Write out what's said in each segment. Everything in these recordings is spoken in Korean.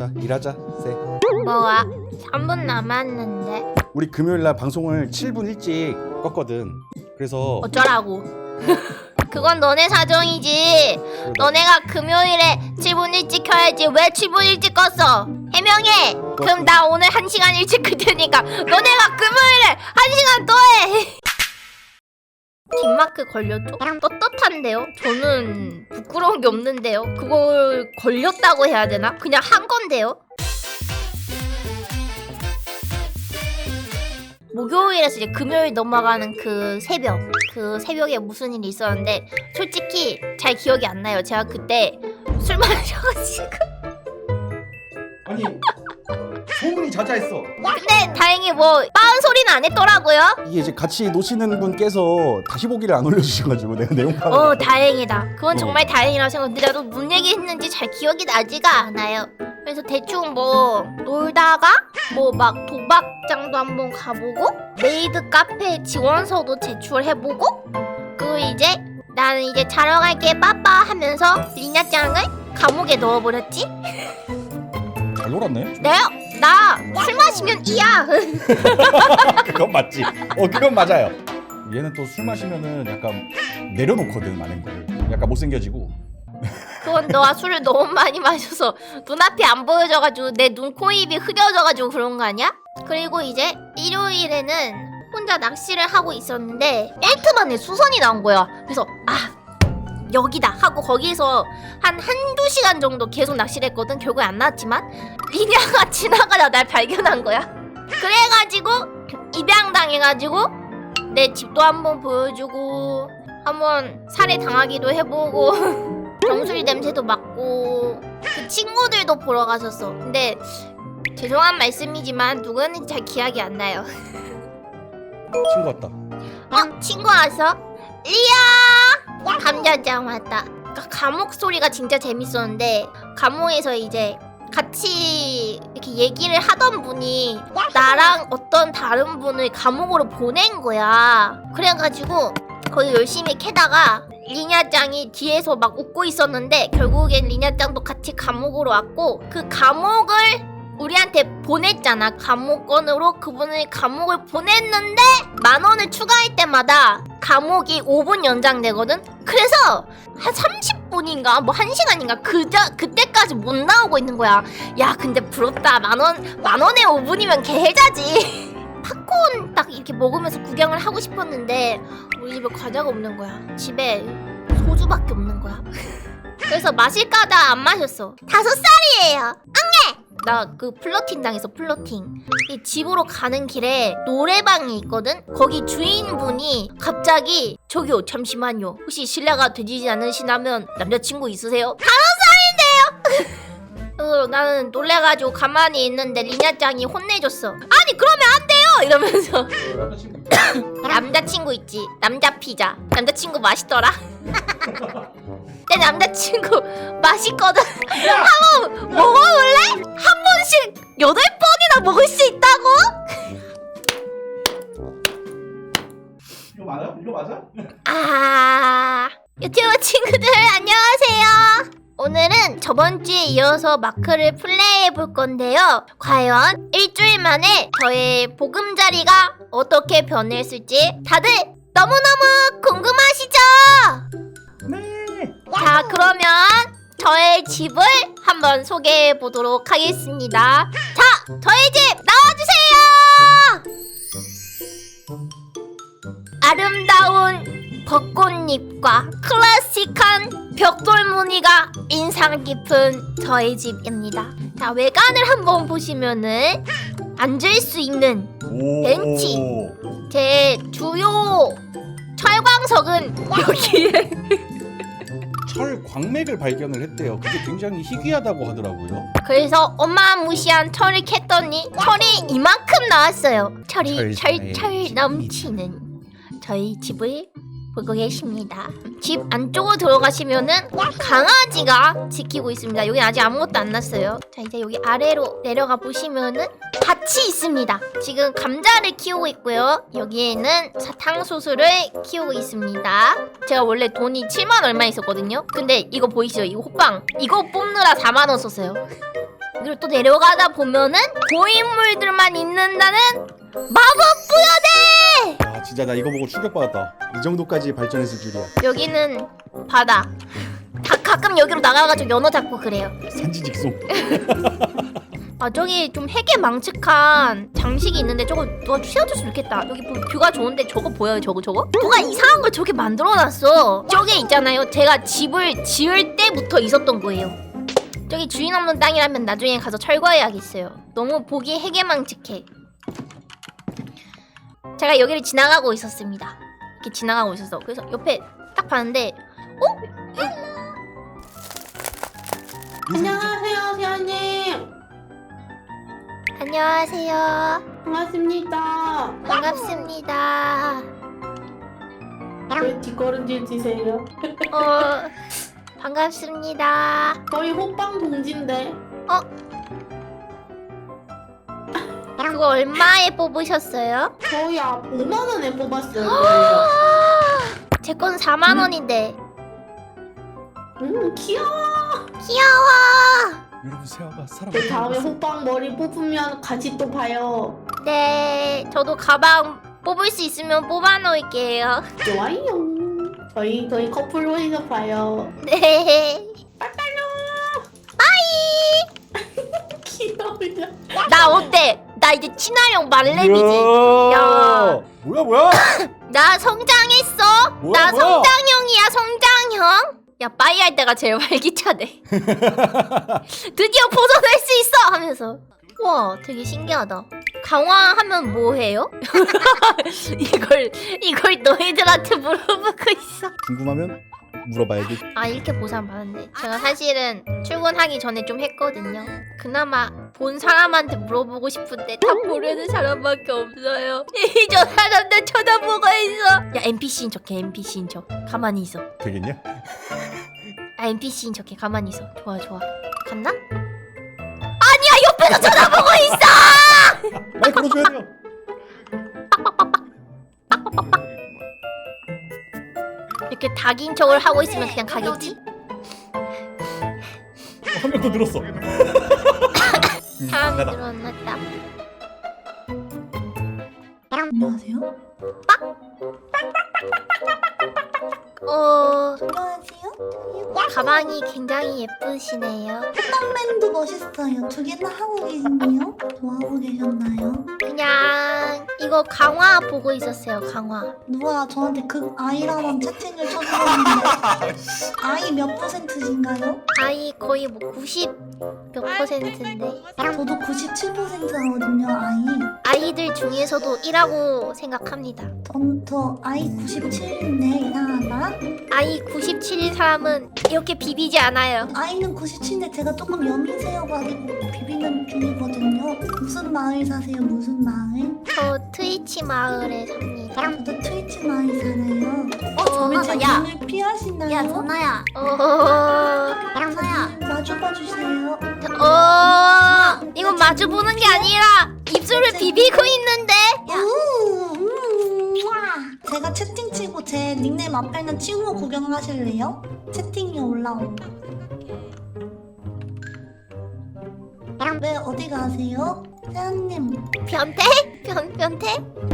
자 일하자 세 뭐야? 3분 남았는데 우리 금요일 날 방송을 7분 일찍 껐거든 그래서 어쩌라고? 그건 너네 사정이지. 너네가 금요일에 7분 일찍 켜야지 왜 7분 일찍 껐어? 해명해. 그럼 나 오늘 1시간 일찍 끌 테니까 너네가 금요일에 1시간 더 해. 뒷마크 걸렸죠? 떳떳한데요? 저는 부끄러운 게 없는데요. 그걸 걸렸다고 해야 되나? 그냥 한 건데요. 목요일에서 이제 금요일 넘어가는 그 새벽 그 새벽에 무슨 일이 있었는데 솔직히 잘 기억이 안 나요 제가 그때 술 마셔가지고 아니 소문이 자자했어. 근데 다행히 뭐 빠은 소리는 안 했더라고요. 이게 이제 같이 노시는 분께서 다시 보기를 안 올려주셔가지고 내가 내용 파악 어 다행이다. 그건 어. 정말 다행이라고 생각했는데 나도 뭔 얘기 했는지 잘 기억이 나지가 않아요. 그래서 대충 뭐 놀다가 뭐 막 도박장도 한번 가보고 메이드 카페 지원서도 제출해보고 그 이제 나는 이제 자러 갈게 빠빠 하면서 리냐짱을 감옥에 넣어버렸지. 잘 놀았네. 내가 나 술 마시면 이야. 그건 맞지. 어 그건 맞아요. 얘는 또 술 마시면은 약간 내려놓거든 많은 걸 약간 못생겨지고. 그건 너가 술을 너무 많이 마셔서 눈앞이 안 보여져가지고 내 눈, 코, 입이 흐려져가지고 그런 거 아니야? 그리고 이제 일요일에는 혼자 낚시를 하고 있었는데 1트만에 수선이 나온 거야. 그래서 아 여기다 하고 거기서 한 한두 시간 정도 계속 낚시를 했거든. 결국에 안 나왔지만. 리냐가 지나가다 날 발견한 거야. 그래가지고 입양당해가지고 내 집도 한번 보여주고 한번 살해 당하기도 해보고 정수리 냄새도 맡고 그 친구들도 보러 갔었어. 근데 죄송한 말씀이지만 누구였는지 잘 기억이 안 나요. 친구 같다. 어 친구 와서 리아 감자장 왔다. 그러니까 감옥 소리가 진짜 재밌었는데 감옥에서 이제 같이 이렇게 얘기를 하던 분이 나랑 어떤 다른 분을 감옥으로 보낸 거야. 그래가지고 거기 열심히 캐다가 리냐짱이 뒤에서 막 웃고 있었는데 결국엔 리냐짱도 같이 감옥으로 왔고 그 감옥을 우리한테 보냈잖아. 감옥권으로 그분을 감옥을 보냈는데 만 원을 추가할 때마다 감옥이 5분 연장되거든. 그래서 한 30분인가 뭐 1시간인가 그자 그때까지 못 나오고 있는 거야. 야, 근데 부럽다. 만 원, 만 원에 5분이면 개해자지. 팝콘 딱 이렇게 먹으면서 구경을 하고 싶었는데 우리 집에 과자가 없는 거야. 집에 소주밖에 없는 거야. 그래서 마실까다 안 마셨어. 다섯 살이에요. 앙해! 나 그 플러팅 당해서 플러팅. 이 집으로 가는 길에 노래방이 있거든? 거기 주인분이 갑자기 저기요 잠시만요. 혹시 실례가 되지 않으시다면 남자친구 있으세요? 다섯 살인데요! 어, 나는 놀래가지고 가만히 있는데 리냐짱이 혼내줬어. 아니 그러면 안 돼요! 이러면서 남자친구 있지 남자 피자 남자친구 맛있더라 내 남자친구 맛있거든 한번 먹어볼래? 한 번씩 여덟 번이나 먹을 수 있다고? 이거 맞아? 이거 맞아? 아 유튜브 친구들 안녕하세요 오늘은 저번 주에 이어서 마크를 플레이해 볼 건데요 과연 일주일 만에 저의 보금자리가 어떻게 변했을지 다들 너무너무 궁금하시죠? 집을 한번 소개해 보도록 하겠습니다 자 저희 집 나와주세요 아름다운 벚꽃잎과 클래식한 벽돌 무늬가 인상 깊은 저희 집입니다 자 외관을 한번 보시면은 앉을 수 있는 오. 벤치. 제 주요 철광석은 여기에 철 광맥을 발견을 했대요 그게 굉장히 희귀하다고 하더라고요 그래서 어마무시한 철을 캤더니 철이 이만큼 나왔어요. 철이 철사의 철철 넘치는 저희 집을 보고 계십니다. 집 안쪽으로 들어가시면은 강아지가 지키고 있습니다. 여기 아직 아무것도 안 났어요. 자 이제 여기 아래로 내려가 보시면은 밭이 있습니다. 지금 감자를 키우고 있고요. 여기에는 사탕수수를 키우고 있습니다. 제가 원래 돈이 7만 얼마 있었거든요. 근데 이거 보이시죠? 이거 호빵. 이거 뽑느라 4만 원 썼어요. 그리고 또 내려가다 보면은 고인물들만 있는다는 마법 부여대! 아 진짜 나 이거 보고 충격받았다. 이 정도까지 발전했을 줄이야. 여기는 바다. 다 가끔 여기로 나가가지고 연어 잡고 그래요. 산지 직송. 아 저기 좀 핵에 망측한 장식이 있는데 저거 누가 치워줬으면 좋겠다. 여기 뭐 뷰가 좋은데 저거 보여요? 저거 저거? 누가 이상한 걸 저렇게 만들어놨어. 저게 있잖아요. 제가 집을 지을 때부터 있었던 거예요. 저기 주인 없는 땅이라면 나중에 가서 철거해야겠어요. 너무 보기 핵에 망측해. 제가 여기를 지나가고 있었습니다. 이렇게 지나가고 있었어. 그래서 옆에 딱 봤는데 안녕하세요, 세연님. 안녕하세요. 반갑습니다. 반갑습니다. 왜 뒷걸음질 치세요? 어 반갑습니다. 저희 호빵 동지인데. 그거 얼마에 뽑으셨어요? 저희 아 5만 원에 뽑았어요. 저희가. 제건 4만 원인데 음 귀여워. 귀여워. 여러분 세아가 사람. 그 다음에 호빵 머리 뽑으면 같이 또 봐요. 네, 저도 가방 뽑을 수 있으면 뽑아 놓을게요. 좋아요. 저희 저희 커플 홀에서 봐요. 네. 귀여워. 나 어때? 나 이제 친화력 만렙이지. 야. 야. 뭐야 뭐야? 나 성장했어. 뭐야, 나 뭐야? 성장형이야, 성장형. 야, 빠이 할 때가 제일 활기차네. 드디어 벗어날 수 있어 하면서. 와, 되게 신기하다. 강화하면 뭐 해요? 이걸 이걸 너희들한테 물어보고 있어. 궁금하면 물어봐야지. 아 이렇게 보상 받았네. 제가 사실은 출근하기 전에 좀 했거든요. 그나마 본 사람한테 물어보고 싶은데 다 모르는 사람밖에 없어요. 이저 사람들 쳐다보고 있어. 야 NPC인 척해 NPC인 척. 가만히 있어. 되겠냐? 아 NPC인 척해 가만히 있어. 좋아 좋아. 갔나? 아니야 옆에서 쳐다보고 있어. 많이 걸어줘야 돼요. 이렇게 닭인 척을 하고 있으면 그냥 가겠지? 한 명 더 늘었어. 나다. 늘어났다. 안녕하세요. 어 안녕하세요. 가방이 굉장히 예쁘시네요. 땀맨도 멋있어요. 두 개나 하고 계시네요. 뭐 하고 계셨나요? 그냥 이거 강화 보고 있었어요. 강화. 누가 저한테 그 아이라는 채팅을 쳐주셨는데 아이 몇 퍼센트신가요? 아이 거의 뭐 90 몇 퍼센트인데 저도 97%거든요. 아이. 아이들 중에서도 1라고 생각합니다. 전, 저 아이 97인데 이상하다. 아이 97인 사람은 이렇게 비비지 않아요. 아이는 97인데 제가 조금 여미세여가지고 비비는 중이거든요. 무슨 마을 사세요? 무슨 마을? 저 트위치 마을에 삽니다. 저도 트위치 마을 살아요. 어, 전화, 제 야. 눈을 피하시나요? 전화야. 어... 전화야. 마주 봐 주세요. 어... 이건 마주 보는 게 아니라 입술을 비비고 있는데. 우, 음, 우와. 제가 채팅 치고 제 닉네임 앞에 있는 친구 구경하실래요? 채팅이 올라온다. 왜 어디 가세요? 세연님, 변태? 변 변태?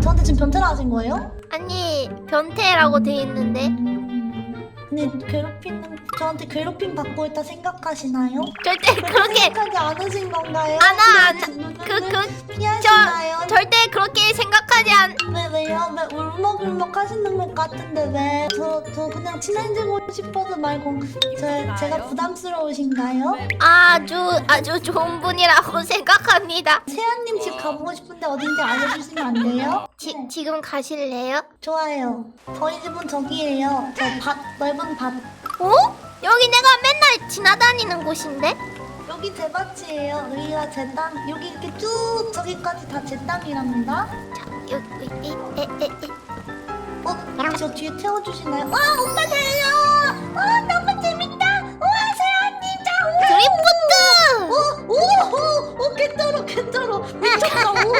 저한테 지금 변태를 하신 거예요? 아니 변태라고 돼 있는데 근데 괴롭히는 저한테 괴롭힘 받고 있다 생각하시나요? 절대 그렇게 생각하지 않으신 건가요? 안아, 안- 그, 그- 그, 피하시나요? 절대 그렇게 생각하지 않. 왜 왜요? 왜 울먹울먹 하시는 것 같은데 왜? 저, 저 그냥 친해지고 싶어서 말고 제, 제가 부담스러우신가요? 아주 아주 좋은 분이라고 생각합니다. 세연님 집 가보고 싶은데 어딘지 알려주시면 안 돼요? 지, 지금 가실래요? 좋아요. 저희 집은 저기예요. 저 밭, 넓은 밭. 어? 여기 내가 맨날 지나다니는 곳인데? 여기 제 밭이에요. 여기가 제 땅. 여기 이렇게 쭉 저기까지 다제 땅이랍니다. 자, 여기 이, 에, 에, 에. 어? 저 뒤에 태워주시나요? 와 오빠 달려! 와 너무 재밌다! 와 세연님 자 드리프트! 오! 오! 오! 개쩔어 개쩔어 미쳤다 오!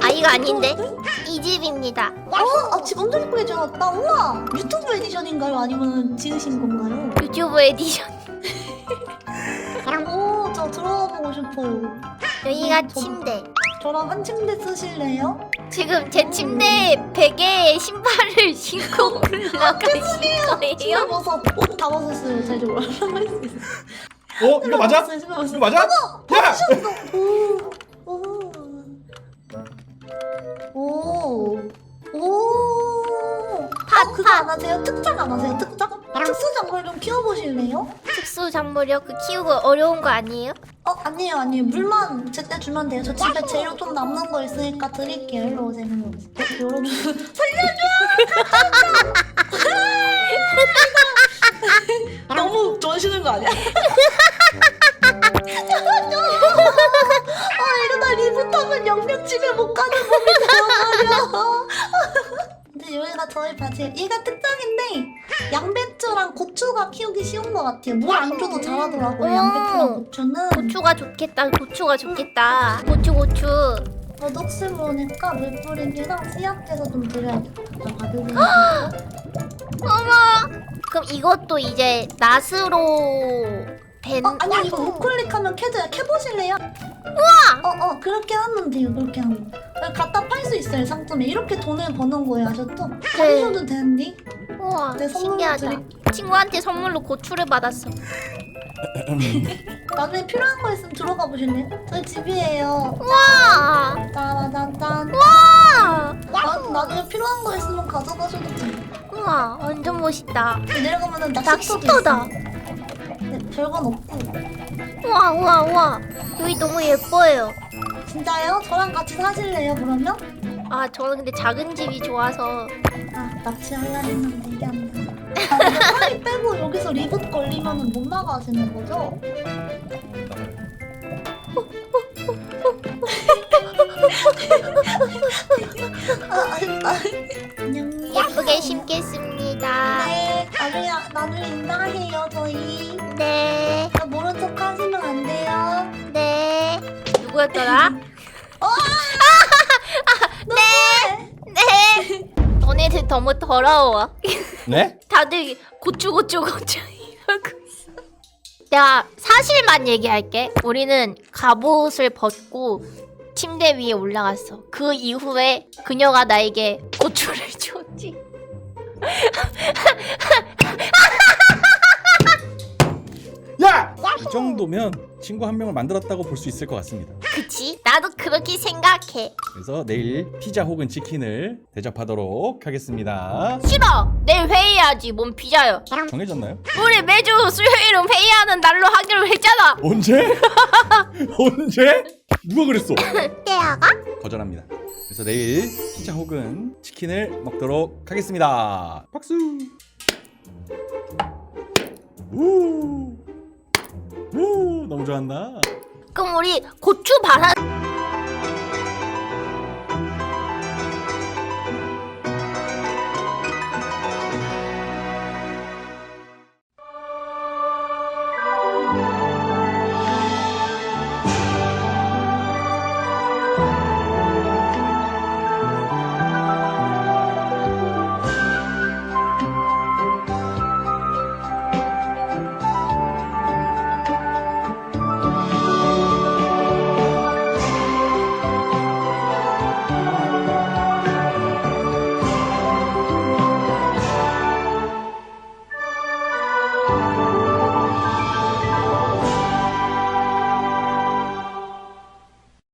아이가 아닌데 이 집입니다. 어? 아, 집 엄청 예쁘게 지어놨다 우와! 유튜브 에디션인가요? 아니면 지으신 건가요? 유튜브 에디션. 오! 저, 싶어요. 여기가 저- 침대. 저랑 한 침대 쓰실래요? 지금 제 침대 베개에 신발을 신고 올라가신 신발 거예요? 벗어. 옷다 벗었어요. 잘 좀. 어 이거 맞아? 신발 벗었어요. 이거 맞아? 야! 오. 오. 오. 오. 아, 그거 안 하세요? 특장 안 하세요? 특장? 특수 작물 좀 키워보실래요? 특수 작물이요? 그 키우고 어려운 거 아니에요? 어, 아니에요, 아니에요. 물만 제때 주면 돼요. 저 집에 재료 좀 남는 거 있으니까 드릴게요. 일로 오세요, 일로 오세요. 어, 여러분. 너무 좋아하시는 거 아니야? 아, 이러다 리부터면 영영 집에 못 가는 법이 나와요. 근데 여기가 저희 밭이에요. 얘가 특장인데 양배추랑 고추가 키우기 쉬운 것 같아요. 물 안 줘도 자라더라고요. 오. 양배추랑 고추는. 고추가 좋겠다. 고추가 좋겠다. 고추 고추. 저도 혹시 모르니까 물 뿌리기랑 씨앗해서 좀 드려야겠다. 받으세요. 어머. 그럼 이것도 이제 낫으로 된. 어, 아니 이거 우클릭하면 캐져요. 캐보실래요? 우와! 어, 어, 그렇게 하면 돼요. 그렇게 하면. 갖다 팔 수 있어요. 상점에. 이렇게 돈을 버는 거예요. 아셨죠? 가리셔도 되는데. 우와 네, 선물로 신기하다. 친구한테 선물로 고추를 받았어. 나중에 필요한 거 있으면 들어가 보실래요? 저희 집이에요. 와. 짜라잔짠. 와. 나, 나중에 필요한 거 있으면 가져가셔도 돼요. 우와 완전 멋있다. 내려가면은 낚시터도 낚시터다. 있어요. 네, 별건 없고. 우와 우와 우와. 여기 너무 예뻐요. 진짜요? 저랑 같이 사실래요, 그러면? 아 저는 근데 작은 집이 좋아서 아, 낚시하려 했는데 이게 안 돼. 빨리 빼고 여기서 리봇 걸리면은 못 나가시는 거죠? 아, 아, 아. 안녕. 예쁘게 심겠습니다. 네, 나중에, 나중에 인사해요, 저희. 네. 저 모른 척 하시면 안 돼요. 네. 누구였더라? 어! 네. 네. 너네들 너무 더러워. 네? 다들 고추 고추 고추 이러고 있어. 내가 사실만 얘기할게. 우리는 갑옷을 벗고 침대 위에 올라갔어. 그 이후에 그녀가 나에게 고추를 줬지. 야! 이 정도면 친구 한 명을 만들었다고 볼 수 있을 것 같습니다. 그치? 그렇게 생각해. 그래서 내일 피자 혹은 치킨을 대접하도록 하겠습니다. 싫어. 내일 회의해야지. 뭔 피자요. 정해졌나요? 우리 매주 수요일은 회의하는 날로 하기로 했잖아. 언제? 언제? 누가 그랬어? 때아가? 거절합니다. 그래서 내일 피자 혹은 치킨을 먹도록 하겠습니다. 박수. 우. 우 너무 좋았나? 그럼 우리 고추 바라